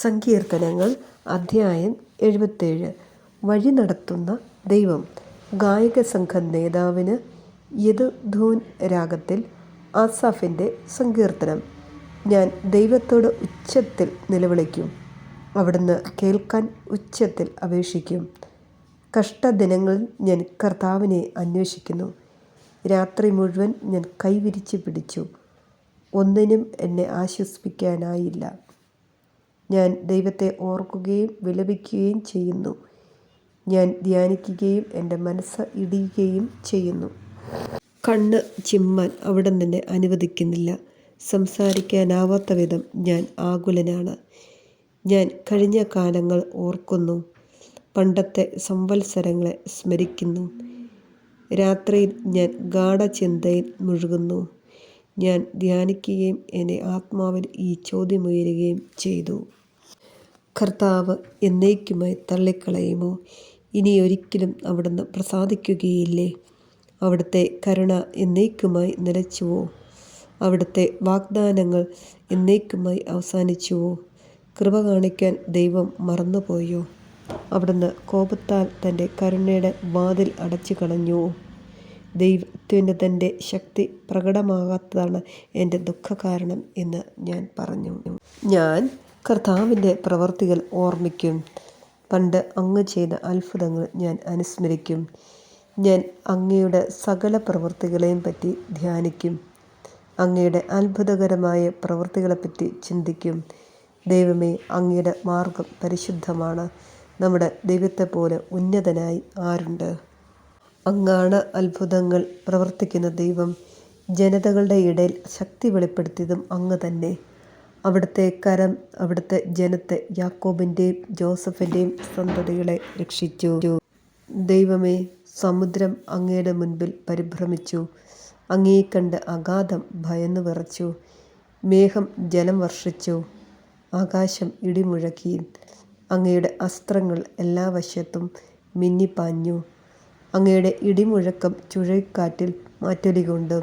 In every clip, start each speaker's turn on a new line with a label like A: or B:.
A: സങ്കീർത്തനങ്ങൾ അധ്യായം എഴുപത്തേഴ്. വഴി നടത്തുന്ന ദൈവം. ഗായക സംഘം നേതാവിന് യദുധൂൻ രാഗത്തിൽ ആസാഫിന്റെ സങ്കീർത്തനം. ഞാൻ ദൈവത്തോട് ഉച്ചത്തിൽ നിലവിളിക്കും. അവിടുന്ന് കേൾക്കാൻ ഉച്ചത്തിൽ അപേക്ഷിക്കും. കഷ്ടദിനങ്ങളിൽ ഞാൻ കർത്താവിനെ അന്വേഷിക്കുന്നു. രാത്രി മുഴുവൻ ഞാൻ കൈവിരിച്ച് പിടിച്ചു. ഒന്നിനും എന്നെ ആശ്വസിപ്പിക്കാനായില്ല. ഞാൻ ദൈവത്തെ ഓർക്കുകയും വിലപിക്കുകയും ചെയ്യുന്നു. ഞാൻ ധ്യാനിക്കുകയും എന്റെ മനസ്സ് ഇടിയുകയും ചെയ്യുന്നു. കണ്ണ് ചിമ്മാൻ അവിടെ നിന്നെ അനുവദിക്കുന്നില്ല. സംസാരിക്കാനാവാത്ത വിധം ഞാൻ ആകുലനാണ്. ഞാൻ കഴിഞ്ഞ കാലങ്ങൾ ഓർക്കുന്നു. പണ്ടത്തെ സംവത്സരങ്ങളെ സ്മരിക്കുന്നു. രാത്രിയിൽ ഞാൻ ഗാഠചിന്തയിൽ മുഴുകുന്നു. ഞാൻ ധ്യാനിക്കുകയും എന്റെ ആത്മാവിൽ ഈ ചോദ്യമുയരുകയും ചെയ്തു. കർത്താവ് എന്നേക്കുമായി തള്ളിക്കളയുമോ? ഇനി ഒരിക്കലും അവിടുന്ന് പ്രസാദിക്കുകയില്ലേ? അവിടുത്തെ കരുണ എന്നേക്കുമായി നിലച്ചുവോ? അവിടുത്തെ വാഗ്ദാനങ്ങൾ എന്നേക്കുമായി അവസാനിച്ചുവോ? കൃപ കാണിക്കാൻ ദൈവം മറന്നുപോയോ? അവിടുന്ന് കോപത്താൽ തന്റെ കരുണയുടെ വാതിൽ അടച്ചു കളഞ്ഞുവോ ദൈവത്തിന്റെ തന്റെ ശക്തി പ്രകടമാകാത്തതാണ് എന്റെ ദുഃഖ കാരണം എന്ന് ഞാൻ പറഞ്ഞു. ഞാൻ കർത്താവിന്റെ പ്രവർത്തികൾ ഓർമ്മിക്കും. പണ്ട് അങ്ങ് ചെയ്ത അത്ഭുതങ്ങൾ ഞാൻ അനുസ്മരിക്കും. ഞാൻ അങ്ങയുടെ സകല പ്രവൃത്തികളെയും പറ്റി ധ്യാനിക്കും. അങ്ങയുടെ അത്ഭുതകരമായ പ്രവൃത്തികളെപ്പറ്റി ചിന്തിക്കും. ദൈവമേ അങ്ങയുടെ മാർഗം പരിശുദ്ധമാണ്. നമ്മുടെ ദൈവത്തെ പോലെ ഉന്നതനായി ആരുണ്ട്? അങ്ങാണ് അത്ഭുതങ്ങൾ പ്രവർത്തിക്കുന്ന ദൈവം. ജനതകളുടെ ഇടയിൽ ശക്തി വെളിപ്പെടുത്തിയതും അങ്ങ് തന്നെ. അവിടുത്തെ കരം അവിടുത്തെ ജനത്തെ യാക്കോബിന്റെയും ജോസഫിന്റെയും സന്തതികളെ രക്ഷിച്ചു. ദൈവമേ സമുദ്രം അങ്ങയുടെ മുൻപിൽ പരിഭ്രമിച്ചു. അങ്ങേ കണ്ട് അഗാധം ഭയന്നു വിറച്ചു. മേഘം ജലം വർഷിച്ചു. ആകാശം ഇടിമുഴക്കി. അങ്ങയുടെ അസ്ത്രങ്ങൾ എല്ലാ വശത്തും മിന്നിപ്പാഞ്ഞു. അങ്ങയുടെ ഇടിമുഴക്കം ചുഴലിക്കാറ്റിൽ മാറ്റൊലികൊണ്ട്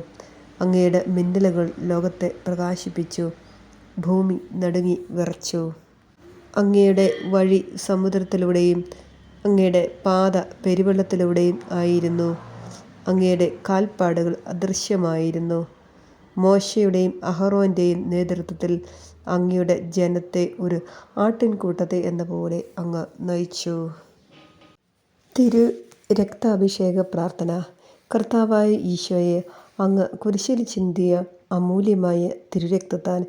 A: അങ്ങയുടെ മിന്നലുകൾ ലോകത്തെ പ്രകാശിപ്പിച്ചു. ഭൂമി നടുങ്ങി വിറച്ചു. അങ്ങയുടെ വഴി സമുദ്രത്തിലൂടെയും അങ്ങയുടെ പാത പെരുവെള്ളത്തിലൂടെയും ആയിരുന്നു. അങ്ങയുടെ കാൽപ്പാടുകൾ അദൃശ്യമായിരുന്നു. മോശയുടെയും അഹറോന്റെയും നേതൃത്വത്തിൽ അങ്ങയുടെ ജനത്തെ ഒരു ആട്ടിൻകൂട്ടത്തെ എന്ന പോലെ അങ്ങ് നയിച്ചു. തിരു രക്താഭിഷേക പ്രാർത്ഥന. കർത്താവായ ഈശോയെ അങ്ങ് കുരിശിൽ ചിന്തിയ അമൂല്യമായ തിരുരക്തത്താൽ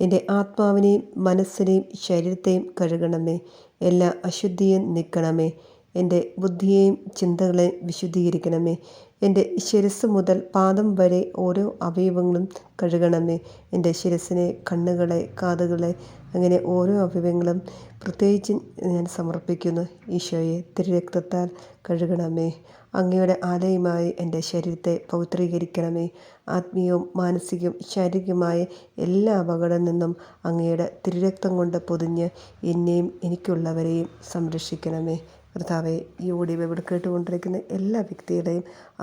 A: എന്റെ ആത്മാവിനെയും മനസ്സിനെയും ശരീരത്തെയും കഴുകണമേ. എല്ലാ അശുദ്ധിയും നീക്കണമേ. എന്റെ ബുദ്ധിയെയും ചിന്തകളെയും വിശുദ്ധീകരിക്കണമേ. എന്റെ ശിരസ് മുതൽ പാദം വരെ ഓരോ അവയവങ്ങളും കഴുകണമേ. എന്റെ ശിരസിനെ കണ്ണുകളെ കാതുകളെ അങ്ങനെ ഓരോ അവയവങ്ങളും പ്രത്യേകിച്ച് ഞാൻ സമർപ്പിക്കുന്നു. ഈശോയെ തിരുരക്തത്താൽ കഴുകണമേ. അങ്ങയുടെ ആലയമായി എന്റെ ശരീരത്തെ പൗത്രീകരിക്കണമേ ആത്മീയവും മാനസികവും ശാരീരികമായ എല്ലാ അപകടം നിന്നും അങ്ങയുടെ തിരുരക്തം കൊണ്ട് പൊതിഞ്ഞ് എന്നെയും എനിക്കുള്ളവരെയും സംരക്ഷിക്കണമേ. കർത്താവെ ഈ ഓഡിയോ ഇവിടെ കേട്ടുകൊണ്ടിരിക്കുന്ന എല്ലാ വ്യക്തികളെയും